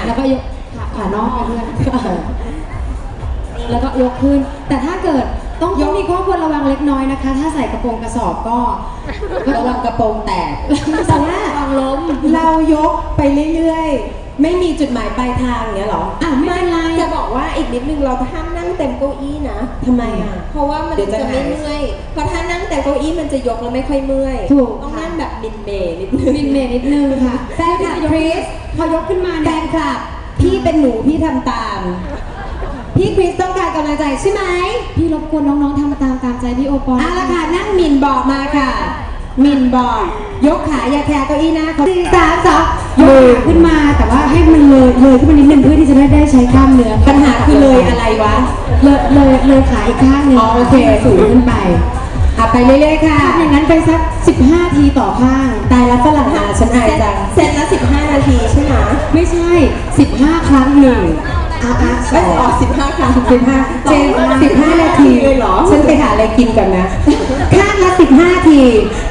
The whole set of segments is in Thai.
อะแล้วก็ยกขาขานอกไปเพื่อนแล้วก็ยกขึ้น แต่ถ้าเกิดต้องต้องมีข้อควรระวังเล็กน้อยนะคะ ถ้าใส่กระโปรงกระสอบก็ระวังกระโปรงแตกแต่ว่าระวังล้มเรายกไปเรื่อยๆ ไม่มีจุดหมายปลายทางอย่างเงี้ยเหรออะไม่เป็นไรจะบอกว่าอีกนิดนึงเราห้ามนั่งเต็มเก้าอี้นะทำไมอะเพราะว่ามันเดี๋ยวจะจะไม่หายเมื่อยเพราะถ้านั่งแต่เก้าอี้มันจะยกแล้วไม่ค่อยเมื่อยถูกต้องค่ะนั่งแบบมินเมย์นิดนึงมินเมย์นิดนึงค่ะแฟนคลับคริส พอยกขึ้นมาแฟเนี่ยนคลับพี่เป็นหนูพี่ทำตาม พี่คริสต้องการกำลังใจใช่ไหมพี่รบกวนน้องๆทำตามตามใจพี่โอปอล เอาละค่ะนั่งหมินบอกมาค่ะหมินบอก ยกขาอย่าแคร์เก้าอี้หน้าเขาสี่สามสองยกขาขึ้นมาแต่ว่าให้มันเลยเลยขึ้นมานิดนึงเพื่อที่จะได้ได้ใช้กล้ามเนื้อปัญหาคือเลยอะไรวะ เลยเลยเลยขาอีกข้างหนึงอ๋อโอเค สูงขึ้นไปอะ ไปเรื่อยๆค่ะ ทำอย่างนั้นไปสัก 15 ทีต่อข้าง ตายแล้วฝรั่งมาฉันอายจังเซตละ15 นาทีใช่ไหมไม่ใช่ 15 ครั้งหนึ่งอาอาสไม่องออก15ครั้งสิบห้าเจนสิบห้านาทีเลยเหรอ ฉันไปหาอะไรกินก่อนนะ ข้างละสิบห้าที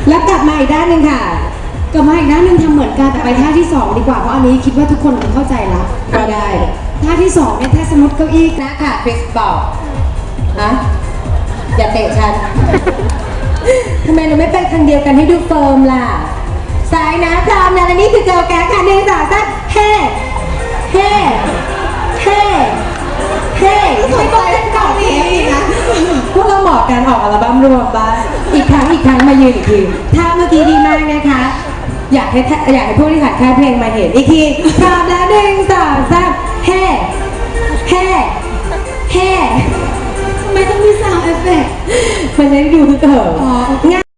แล้วกลับมาอีกด้านหนึ่งค่ะ กลับมาอีกด้านหนึงทำเหมือนกันแต่ไปท่าที่2ดีกว่า เพราะอันนี้คิดว่าทุกคนคงเข้าใจแล้วก็ได้ ท่าที่2เนี่ยถ้าสมมติเก้าอี้นะค่ะคริสบอกฮะอย่าเตะฉัน ทำไมเราไม่ไปทางเดียวกันให้ดูเฟิร์มล่ะสายนะพร้อมนะและนี่คือเกลแก๊สค่ะหนึ่งสองสามเฮ้เฮ้เฮ้เฮ้ไม่ต้องเล่นเกาหลีนะพวกเราเหมาะกันออกอัลบั้มรวมบ้างอีกครั้งอีกครั้งมายืนอีกทีท่าเมื่อกี้ดีมากนะคะ อยากให้ท่าอยากให้พวกที่ถ่ายค่ายเพลงมาเห็นอีกทีพร้อมแล้วหนึ่งสองสามเฮ้เฮ้เฮ้ทำไมต้องมีซาวด์เอฟเฟกต์ มันจะได้ดูคือเกิดอ๋อโอเคง่าย